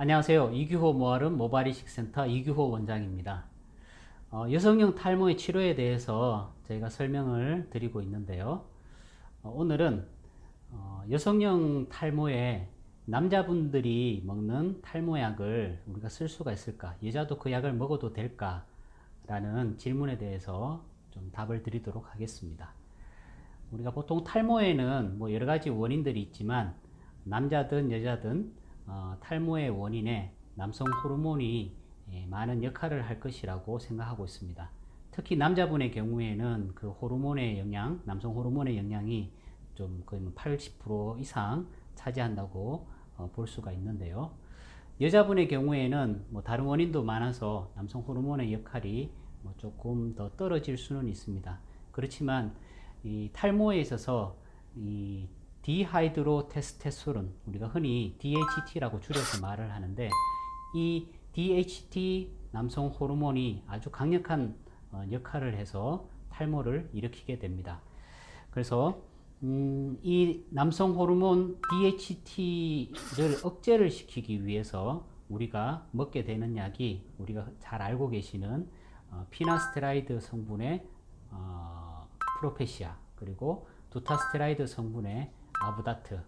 안녕하세요. 이규호 모아름 모발이식센터 이규호 원장입니다. 어, 여성형 탈모의 치료에 대해서 저희가 설명을 드리고 있는데요. 어, 오늘은 어, 여성형 탈모에 남자분들이 먹는 탈모약을 우리가 쓸 수가 있을까? 여자도 그 약을 먹어도 될까? 라는 질문에 대해서 좀 답을 드리도록 하겠습니다. 우리가 보통 탈모에는 뭐 여러 가지 원인들이 있지만 남자든 여자든 어, 탈모의 원인에 남성 호르몬이 예, 많은 역할을 할 것이라고 생각하고 있습니다. 특히 남자분의 경우에는 그 호르몬의 영향, 남성 호르몬의 영향이 좀 거의 80% 이상 차지한다고 어, 볼 수가 있는데요. 여자분의 경우에는 뭐 다른 원인도 많아서 남성 호르몬의 역할이 뭐 조금 더 떨어질 수는 있습니다. 그렇지만 이 탈모에 있어서 이 디하이드로 테스테스테론 우리가 흔히 DHT라고 줄여서 말을 하는데 이 DHT 남성 호르몬이 아주 강력한 어, 역할을 해서 탈모를 일으키게 됩니다. 그래서 음, 이 남성 호르몬 DHT를 억제를 시키기 위해서 우리가 먹게 되는 약이 우리가 잘 알고 계시는 어, 피나스테라이드 성분의 어, 프로페시아 그리고 두타스테라이드 성분의 아부다트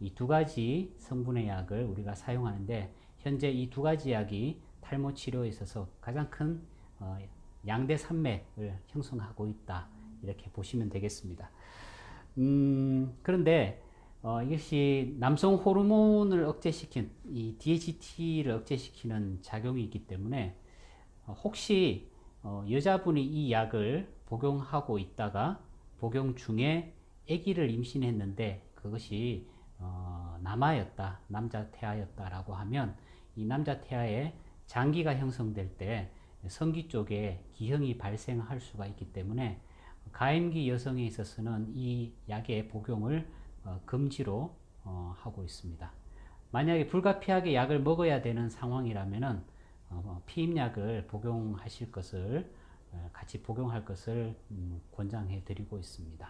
이 두 가지 성분의 약을 우리가 사용하는데 현재 이 두 가지 약이 탈모 치료에 있어서 가장 큰 어, 양대 산맥을 형성하고 있다 이렇게 보시면 되겠습니다. 음, 그런데 어, 이것이 남성 호르몬을 억제시킨 이 DHT를 억제시키는 작용이 있기 때문에 어, 혹시 어, 여자분이 이 약을 복용하고 있다가 복용 중에 아기를 임신했는데 그것이 어, 남아였다, 남자 태아였다라고 하면 이 남자 태아에 장기가 형성될 때 성기 쪽에 기형이 발생할 수가 있기 때문에 가임기 여성에 있어서는 이 약의 복용을 어, 금지로 어, 하고 있습니다. 만약에 불가피하게 약을 먹어야 되는 상황이라면은 어, 피임약을 복용하실 것을 어, 같이 복용할 것을 음, 권장해 드리고 있습니다.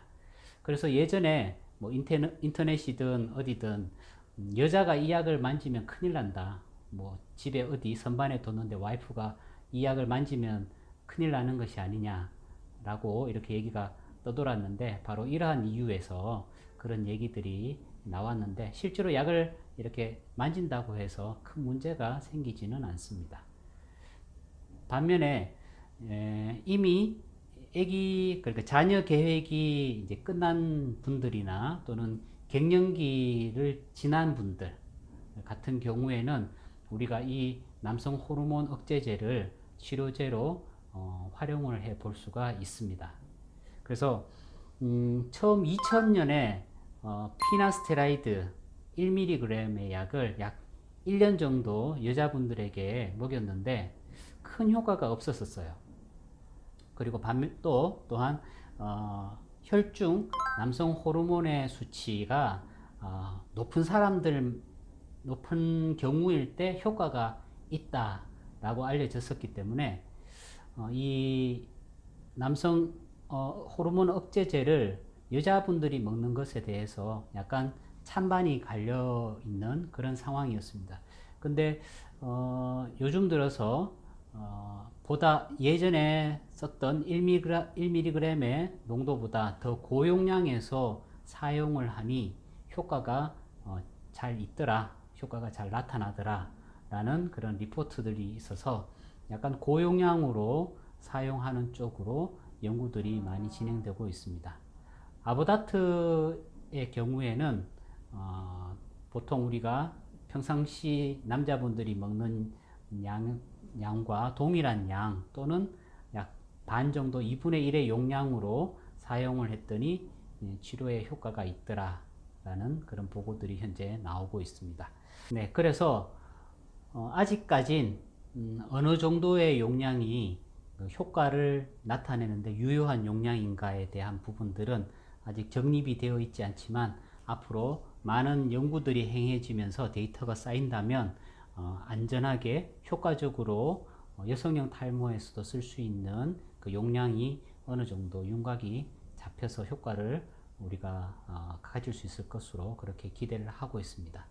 그래서 예전에 뭐 인터넷, 인터넷이든 어디든 음, 여자가 이 약을 만지면 큰일 난다. 뭐 집에 어디 선반에 뒀는데 와이프가 이 약을 만지면 큰일 나는 것이 아니냐라고 이렇게 얘기가 떠돌았는데 바로 이러한 이유에서 그런 얘기들이 나왔는데 실제로 약을 이렇게 만진다고 해서 큰 문제가 생기지는 않습니다. 반면에 에, 이미 아기 그러니까 자녀 계획이 이제 끝난 분들이나 또는 갱년기를 지난 분들 같은 경우에는 우리가 이 남성 호르몬 억제제를 치료제로 어, 활용을 해 볼 수가 있습니다. 그래서 음, 처음 2000년에 어, 피나스테라이드 1mg의 약을 약 1년 정도 여자분들에게 먹였는데 큰 효과가 없었었어요. 그리고 반면 또 또한 어, 혈중 남성 호르몬의 수치가 어, 높은 사람들 높은 경우일 때 효과가 있다라고 알려졌었기 때문에 어, 이 남성 어, 호르몬 억제제를 여자분들이 먹는 것에 대해서 약간 찬반이 갈려 있는 그런 상황이었습니다. 근데 어, 요즘 들어서 어, 보다 예전에 썼던 1mg, 1mg의 농도보다 더 고용량에서 사용을 하니 효과가 어, 잘 있더라, 효과가 잘 나타나더라 라는 그런 리포트들이 있어서 약간 고용량으로 사용하는 쪽으로 연구들이 많이 진행되고 있습니다. 아보다트의 경우에는 어, 보통 우리가 평상시 남자분들이 먹는 양, 양과 동일한 양 또는 약 반 정도 2분의 1의 용량으로 사용을 했더니 예, 치료에 효과가 있더라 라는 그런 보고들이 현재 나오고 있습니다. 네, 그래서 어, 아직까진 음, 어느 정도의 용량이 그 효과를 나타내는데 유효한 용량인가에 대한 부분들은 아직 정립이 되어 있지 않지만 앞으로 많은 연구들이 행해지면서 데이터가 쌓인다면 어, 안전하게 효과적으로 어, 여성형 탈모에서도 쓸 수 있는 그 용량이 어느 정도 윤곽이 잡혀서 효과를 우리가 어, 가질 수 있을 것으로 그렇게 기대를 하고 있습니다.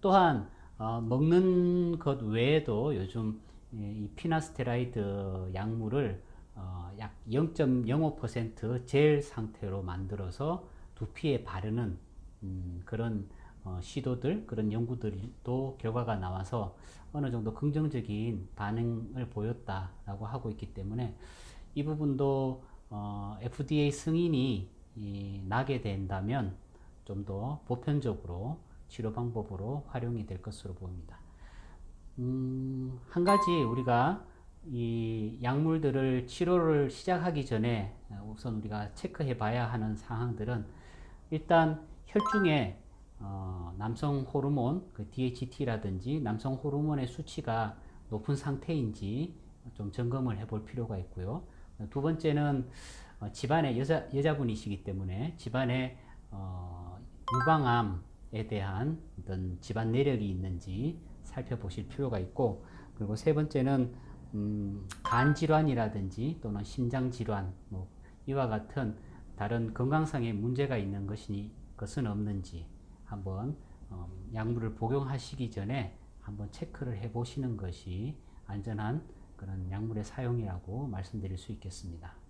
또한 어, 먹는 것 외에도 요즘 예, 이 피나스테라이드 약물을 어, 약0.05%젤 상태로 만들어서 두피에 바르는 음, 그런 어, 시도들, 그런 연구들도 결과가 나와서 어느 정도 긍정적인 반응을 보였다라고 하고 있기 때문에 이 부분도 어, FDA 승인이 이, 나게 된다면 좀 더 보편적으로 치료 방법으로 활용이 될 것으로 보입니다. 음, 한 가지 우리가 이 약물들을 치료를 시작하기 전에 우선 우리가 체크해 봐야 하는 상황들은 일단 혈중에 어, 남성 호르몬, 그 DHT라든지 남성 호르몬의 수치가 높은 상태인지 좀 점검을 해볼 필요가 있고요. 두 번째는 어, 집안에 여자, 여자분이시기 때문에 집안에 어, 유방암에 대한 어떤 집안 내력이 있는지 살펴보실 필요가 있고 그리고 세 번째는 음, 간 질환이라든지 또는 심장 질환 뭐 이와 같은 다른 건강상의 문제가 있는 것이 것은 없는지 한번 어, 약물을 복용하시기 전에 한번 체크를 해 보시는 것이 안전한 그런 약물의 사용이라고 말씀드릴 수 있겠습니다.